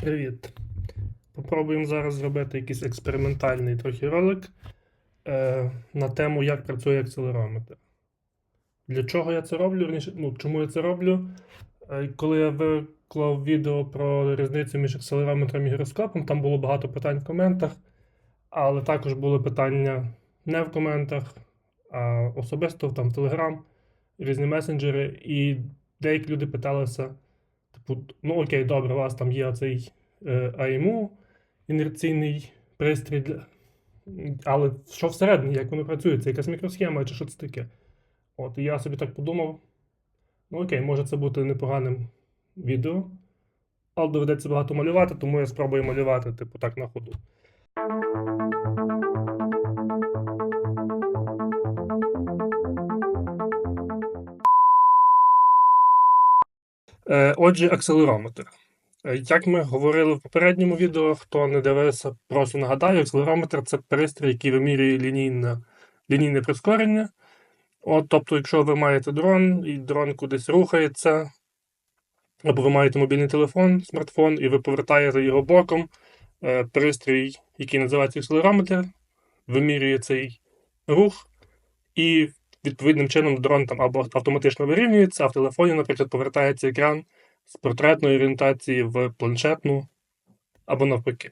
Привіт. Попробуємо зараз зробити якийсь експериментальний трохи ролик е, на тему, як працює акселерометр. Для чого я це роблю? Ну, чому я це роблю? Е, коли я виклав відео про різницю між акселерометром і гіроскопом, там було багато питань в коментах, але також були питання не в коментах, а особисто там в Telegram, різні месенджери, і деякі люди питалися. Типу, ну окей, добре, у вас там є цей е, інерційний пристрій, для... але що всередині, як воно працює? Це якась мікросхема чи що це таке? От, я собі так подумав: ну окей, може це бути непоганим відео, але доведеться багато малювати, тому я спробую малювати, типу, так на ходу. Отже, акселерометр. Е, Як ми говорили в попередньому відео, хто не дивився, просто нагадаю, акселерометр це пристрій, який вимірює лінійне, лінійне прискорення. От, тобто, якщо ви маєте дрон, і дрон кудись рухається, або ви маєте мобільний телефон, смартфон, і ви повертаєте його боком, е, пристрій, який називається акселерометр, вимірює цей рух, і відповідним чином дрон там або автоматично вирівнюється, а в телефоні, наприклад, повертається екран з портретної орієнтації в планшетну або навпаки.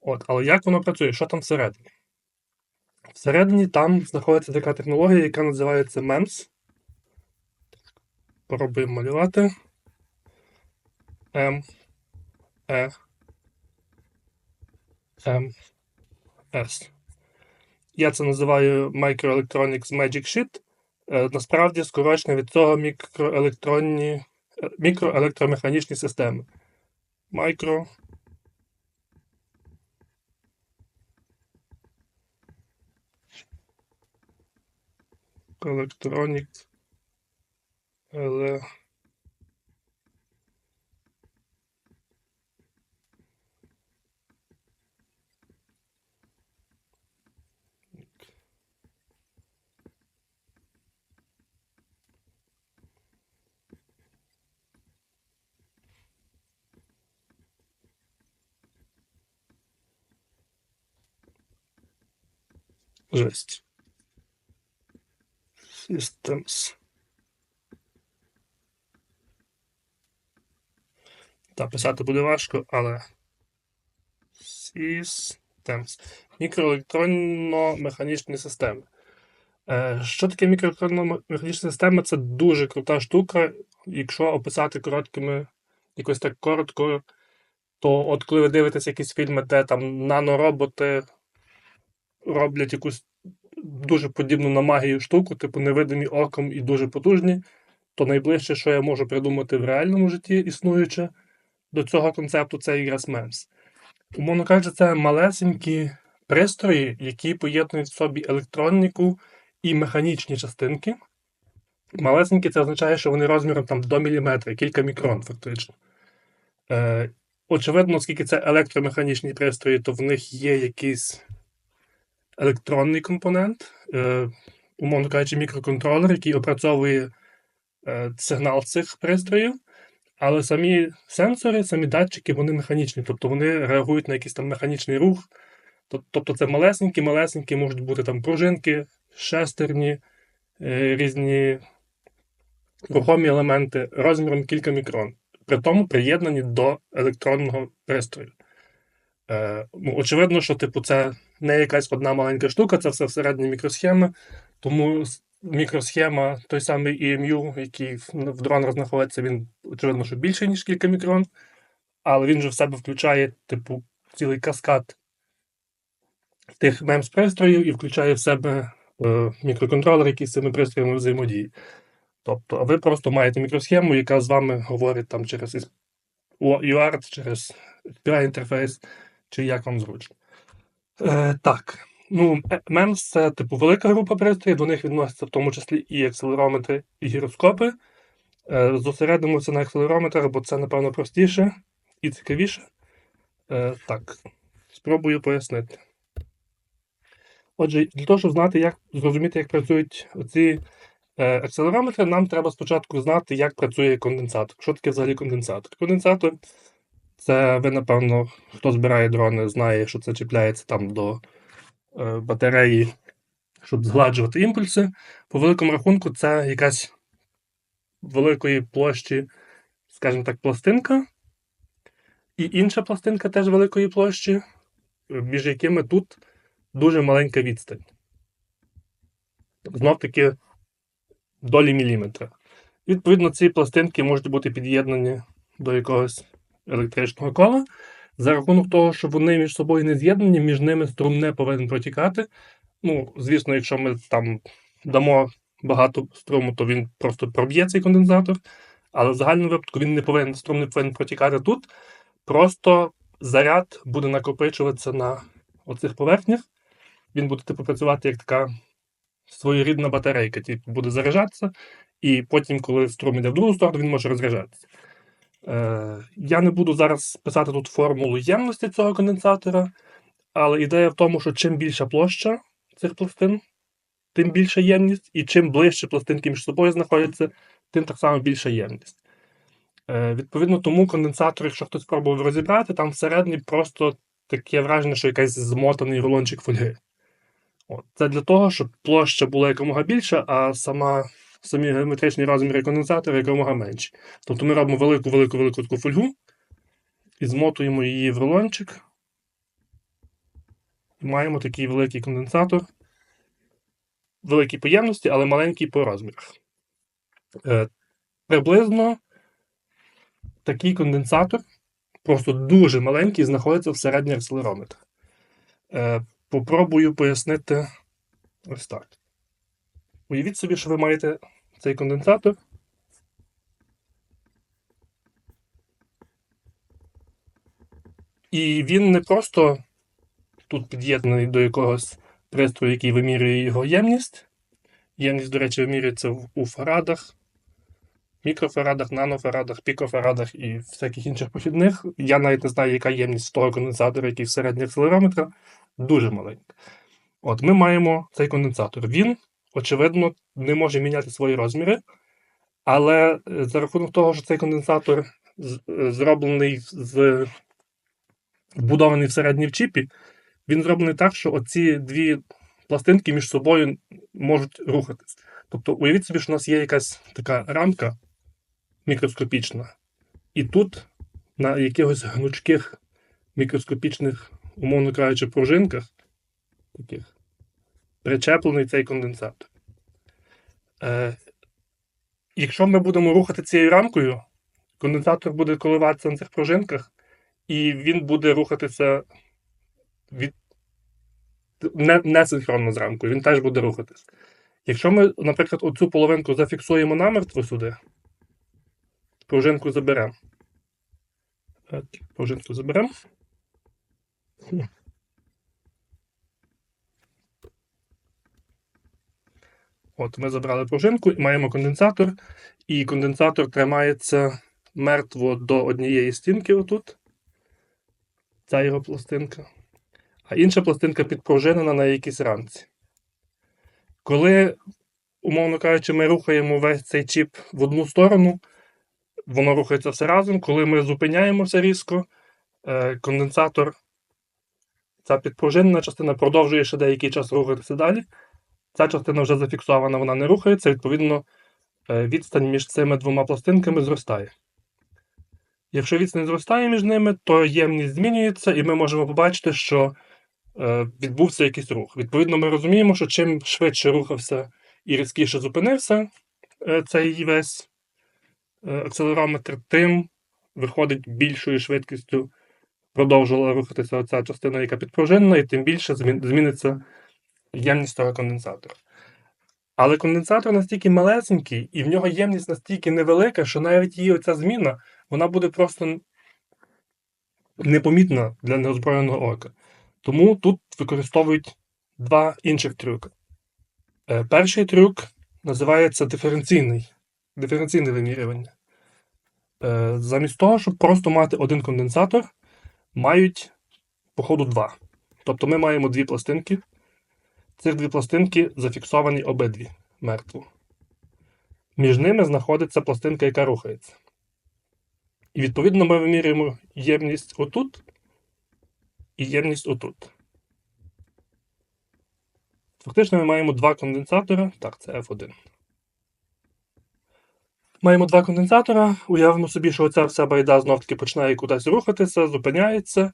От, але як воно працює? Що там всередині? Всередині там знаходиться така технологія, яка називається MEMS. Пробуємо малювати. М. Е. М. С. Я це називаю Microelectronics Magic Sheet. Е, Насправді скорочено від цього мікроелектронні, е, мікроелектромеханічні системи. Micro Electronic ele... Жесть. Systems. Та писати буде важко, але. Systems. Мікроелектронно-механічні системи. Е, Що таке мікроелектронно-механічна система? Це дуже крута штука. Якщо описати короткими, якось так коротко, то от коли ви дивитесь якісь фільми, де там нанороботи роблять якусь дуже подібну на магію штуку, типу невидимі оком і дуже потужні, то найближче, що я можу придумати в реальному житті існуюче до цього концепту, це якраз MEMS. Умовно кажучи, це малесенькі пристрої, які поєднують в собі електроніку і механічні частинки. Малесенькі це означає, що вони розміром там до міліметра, кілька мікрон, фактично. Е, очевидно, оскільки це електромеханічні пристрої, то в них є якийсь електронний компонент, е, умовно кажучи, мікроконтролер, який опрацьовує е, сигнал цих пристроїв. Але самі сенсори, самі датчики, вони механічні, тобто вони реагують на якийсь там механічний рух. Тобто це малесенькі, малесенькі можуть бути там пружинки, шестерні, е, різні рухомі елементи розміром кілька мікрон, при тому приєднані до електронного пристрою. Е, ну, очевидно, що типу, це не якась одна маленька штука, це все всередині мікросхеми. Тому мікросхема, той самий EMU, який в, в дронах знаходиться, він очевидно, що більше, ніж кілька мікрон, але він же в себе включає, типу, цілий каскад тих мемс пристроїв і включає в себе е, мікроконтролер, який з цими пристроями взаємодіє. Тобто, ви просто маєте мікросхему, яка з вами говорить там через UART, через API інтерфейс, чи як вам зручно. Е, так. Ну, MEMS це типу велика група пристроїв, до них відносяться в тому числі і акселерометри, і гіроскопи. Е, зосередимося на акселерометрах, бо це, напевно, простіше і цікавіше. Е, так, спробую пояснити. Отже, для того, щоб знати, як зрозуміти, як працюють ці е, акселерометри, нам треба спочатку знати, як працює конденсатор. Що таке взагалі конденсатор? Конденсатор Це ви, напевно, хто збирає дрони, знає, що це чіпляється там до е, батареї, щоб згладжувати імпульси. По великому рахунку, це якась великої площі, скажімо так, пластинка. І інша пластинка теж великої площі, між якими тут дуже маленька відстань. Знов таки долі міліметра. Відповідно, ці пластинки можуть бути під'єднані до якогось електричного кола. За рахунок того, що вони між собою не з'єднані, між ними струм не повинен протікати. Ну, звісно, якщо ми там дамо багато струму, то він просто проб'є цей конденсатор. Але в загальному випадку він не повинен, струм не повинен протікати тут. Просто заряд буде накопичуватися на оцих поверхнях. Він буде типу працювати як така своєрідна батарейка, типу буде заряджатися, і потім, коли струм йде в другу сторону, він може розряджатися. Е, Я не буду зараз писати тут формулу ємності цього конденсатора, але ідея в тому, що чим більша площа цих пластин, тим більша ємність, і чим ближче пластинки між собою знаходяться, тим так само більша ємність. Е, Відповідно, тому конденсатор, якщо хтось спробував розібрати, там всередині просто таке враження, що якийсь змотаний рулончик фольги. От. Це для того, щоб площа була якомога більша, а сама, самі геометричні розміри конденсатора якомога менші. Тобто ми робимо велику-велику-велику таку фольгу і змотуємо її в рулончик. І маємо такий великий конденсатор. Великій по ємності, але маленький по розмірах. Е, Приблизно такий конденсатор, просто дуже маленький, знаходиться всередині акселерометра. Е, Попробую пояснити ось так. Уявіть собі, що ви маєте цей конденсатор. І він не просто тут під'єднаний до якогось пристрою, який вимірює його ємність. Ємність, до речі, вимірюється у фарадах, мікрофарадах, нанофарадах, пікофарадах і всяких інших похідних. Я навіть не знаю, яка ємність того конденсатора, який всередині акселерометра, дуже маленька. От ми маємо цей конденсатор. Він, очевидно, не може міняти свої розміри, але е, за рахунок того, що цей конденсатор е, зроблений з вбудований всередині в чіпі, він зроблений так, що оці дві пластинки між собою можуть рухатись. Тобто, уявіть собі, що у нас є якась така рамка мікроскопічна, і тут на якихось гнучких мікроскопічних, умовно кажучи, пружинках таких причеплений цей конденсатор. Е, Якщо ми будемо рухати цією рамкою, конденсатор буде коливатися на цих пружинках, і він буде рухатися від не, не синхронно з рамкою, він теж буде рухатись. Якщо ми, наприклад, оцю половинку зафіксуємо намертво сюди, пружинку заберемо. Пружинку заберемо. От, Ми забрали пружинку і маємо конденсатор, і конденсатор тримається мертво до однієї стінки отут. Ця його пластинка. А інша пластинка підпружинена на якійсь рамці. Коли, умовно кажучи, ми рухаємо весь цей чіп в одну сторону, воно рухається все разом. Коли ми зупиняємося різко, е, конденсатор, ця підпружинена частина продовжує ще деякий час рухатися далі. Ця частина вже зафіксована, вона не рухається, відповідно, е, відстань між цими двома пластинками зростає. Якщо відстань зростає між ними, то ємність змінюється, і ми можемо побачити, що е, відбувся якийсь рух. Відповідно, ми розуміємо, що чим швидше рухався і різкіше зупинився е, цей весь акселерометр, тим виходить більшою швидкістю продовжувала рухатися ця частина, яка підпружинена, і тим більше зміниться ємність того конденсатора. Але конденсатор настільки малесенький, і в нього ємність настільки невелика, що навіть її оця зміна вона буде просто непомітна для неозброєного ока. Тому тут використовують два інших трюки. Е, перший трюк називається диференційний, диференційне вимірювання. Е, замість того, щоб просто мати один конденсатор, мають, походу, два. Тобто ми маємо дві пластинки. Цих дві пластинки зафіксовані обидві мертво. Між ними знаходиться пластинка, яка рухається. І відповідно ми вимірюємо ємність отут і ємність отут. Фактично ми маємо два конденсатори. Так, це F1. Маємо два конденсатора. Уявимо собі, що оця вся байда знов-таки починає кудись рухатися, зупиняється.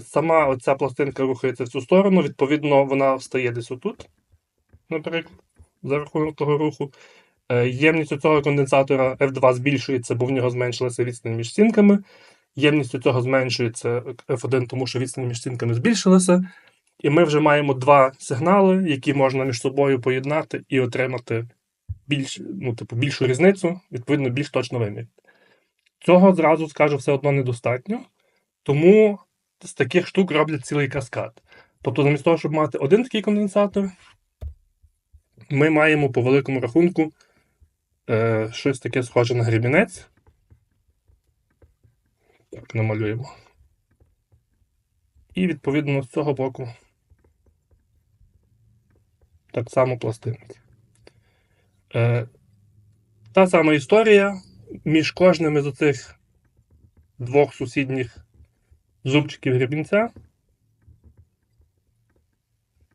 Сама оця пластинка рухається в цю сторону, відповідно, вона стає десь отут, наприклад, за рахунок того руху. Е, Ємність у цього конденсатора F2 збільшується, бо в нього зменшилася відстань між стінками. Ємність у цього зменшується F1, тому що відстань між стінками збільшилася. І ми вже маємо два сигнали, які можна між собою поєднати і отримати більш, ну, типу, більшу різницю, відповідно, більш точно виміряти. Цього зразу скажу все одно недостатньо, тому з таких штук роблять цілий каскад. Тобто, замість того, щоб мати один такий конденсатор, ми маємо по великому рахунку е, щось таке схоже на грібінець. Так, намалюємо. І відповідно з цього боку так само пластинки. Е, Та сама історія між кожним із оцих двох сусідніх зубчиків гребінця.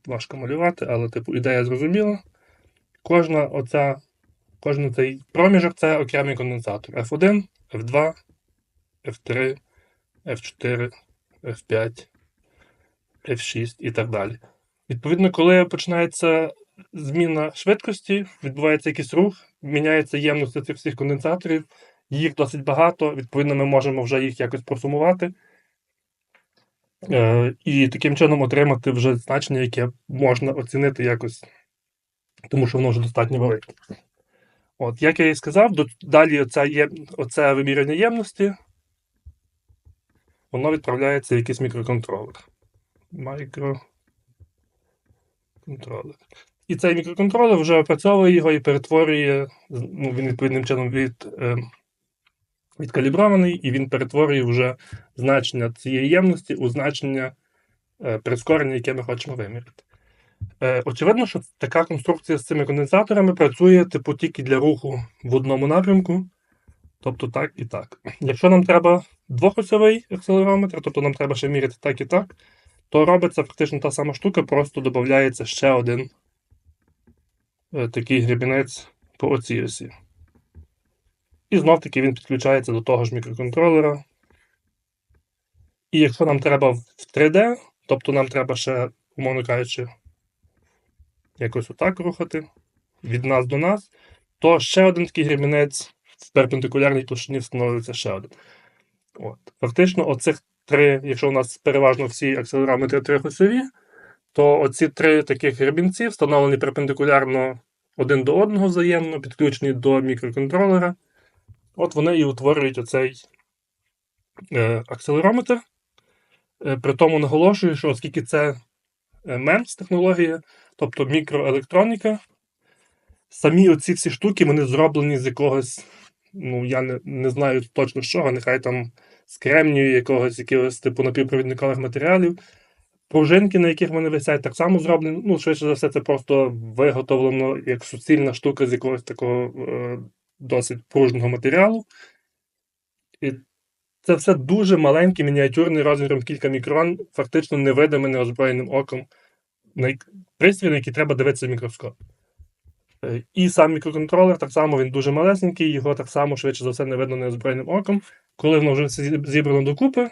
Важко малювати, але типу ідея зрозуміла. Кожна оця, кожен цей проміжок це окремий конденсатор. F1, F2, F3, F4, F5, F6 і так далі. Відповідно, коли починається зміна швидкості, відбувається якийсь рух, міняється ємність цих всіх конденсаторів, їх досить багато, відповідно, ми можемо вже їх якось просумувати. Е, І таким чином отримати вже значення, яке можна оцінити якось, тому що воно вже достатньо велике. От, Як я і сказав, до, далі оце, є, оце вимірювання ємності, воно відправляється в якийсь мікроконтролер. Мікроконтролер. І цей мікроконтролер вже опрацьовує його і перетворює, ну, він відповідним чином від, е, відкалібрований, і він перетворює вже значення цієї ємності у значення е, прискорення, яке ми хочемо виміряти. Е, очевидно, що така конструкція з цими конденсаторами працює типу тільки для руху в одному напрямку, тобто так і так. Якщо нам треба двохосьовий акселерометр, тобто нам треба ще міряти так і так, то робиться фактично та сама штука, просто додається ще один е, такий гребінець по оцій осі. І знов таки він підключається до того ж мікроконтролера. І якщо нам треба в 3D, тобто нам треба ще, умовно кажучи, якось отак рухати від нас до нас, то ще один такий гребінець в перпендикулярній площині встановлюється ще один. От. Фактично, оцих три, якщо у нас переважно всі акселерометри трихосові, то оці три таких гребінці встановлені перпендикулярно один до одного взаємно, підключені до мікроконтролера. От вони і утворюють оцей е, акселерометр. Е, при тому наголошую, що оскільки це е, MEMS технологія, тобто мікроелектроніка, самі оці всі штуки вони зроблені з якогось, ну я не не знаю точно з чого, нехай там з кремнію, якогось якогось типу напівпровідникових матеріалів. Пружинки, на яких вони висять, так само зроблені. Ну, швидше за все, це просто виготовлено як суцільна штука з якогось такого е, досить пружного матеріалу. І це все дуже маленький мініатюрний розміром кілька мікрон, фактично невидиме неозброєним оком. Пристрій, на який треба дивитися в мікроскоп. Е, і сам мікроконтролер так само він дуже малесенький, його так само, швидше за все, не видно неозброєним оком. Коли воно вже зібрано докупи,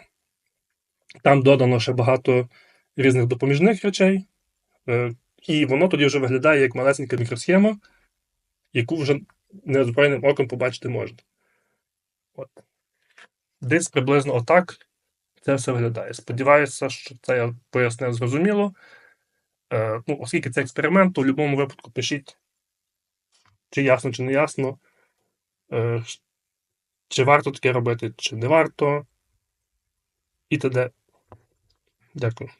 там додано ще багато різних допоміжних речей. Е, і воно тоді вже виглядає як малесенька мікросхема, яку вже неозброєним оком побачити можна. От. Десь приблизно отак це все виглядає. Сподіваюся, що це я пояснив зрозуміло. Е, ну, Оскільки це експеримент, то в будь-якому випадку пишіть, чи ясно, чи не ясно, е, чи варто таке робити, чи не варто. І т.д. Дякую.